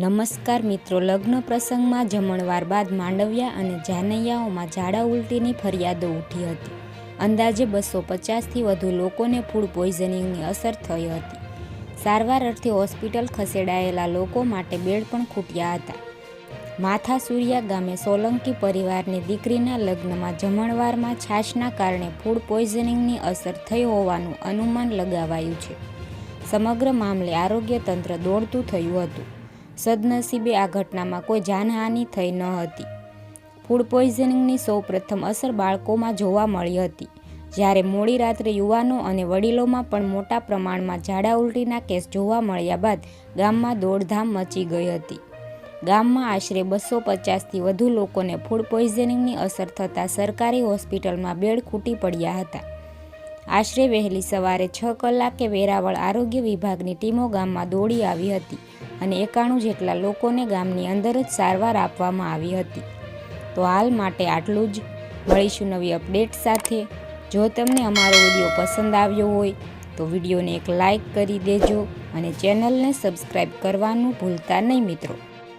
નમસ્કાર મિત્રો, લગ્ન પ્રસંગમાં જમણવાર બાદ માંડવ્યા અને જાનૈયાઓમાં ઝાડા ઉલટીની ફરિયાદો ઉઠી હતી. અંદાજે બસો પચાસથી વધુ લોકોને ફૂડ પોઈઝનિંગની અસર થઈ હતી. સારવાર અર્થે હોસ્પિટલ ખસેડાયેલા લોકો માટે બેડ પણ ખૂટ્યા હતા. માથા સૂર્યા ગામે સોલંકી પરિવારની દીકરીના લગ્નમાં જમણવારમાં છાશના કારણે ફૂડ પોઈઝનિંગની અસર થઈ હોવાનું અનુમાન લગાવાયું છે. સમગ્ર મામલે આરોગ્ય તંત્ર દોડતું થયું હતું. સદનસીબે આ ઘટનામાં કોઈ જાનહાનિ થઈ ન હતી. ફૂડ પોઈઝનિંગની સૌપ્રથમ અસર બાળકોમાં જોવા મળી હતી. જ્યારે મોડી રાત્રે યુવાનો અને વડીલોમાં પણ મોટા પ્રમાણમાં ઝાડા ઉલટીના કેસ જોવા મળ્યા બાદ ગામમાં દોડધામ મચી ગઈ હતી. ગામમાં આશરે બસો પચાસથી વધુ લોકોને ફૂડ પોઈઝનિંગની અસર થતાં સરકારી હોસ્પિટલમાં બેડ ખૂટી પડ્યા હતા. આશરે વહેલી સવારે છ કલાકે વેરાવળ આરોગ્ય વિભાગની ટીમો ગામમાં દોડી આવી હતી અને એકાણું જેટલા લોકોને ગામની અંદર જ સારવાર આપવામાં આવી હતી. તો હાલ માટે આટલું જ. મળીશું નવી અપડેટ સાથે. જો તમને અમારો વીડિયો પસંદ આવ્યો હોય, તો વિડીયોને એક લાઈક કરી દેજો અને ચેનલને સબસ્ક્રાઈબ કરવાનું ભૂલતા નહીં મિત્રો.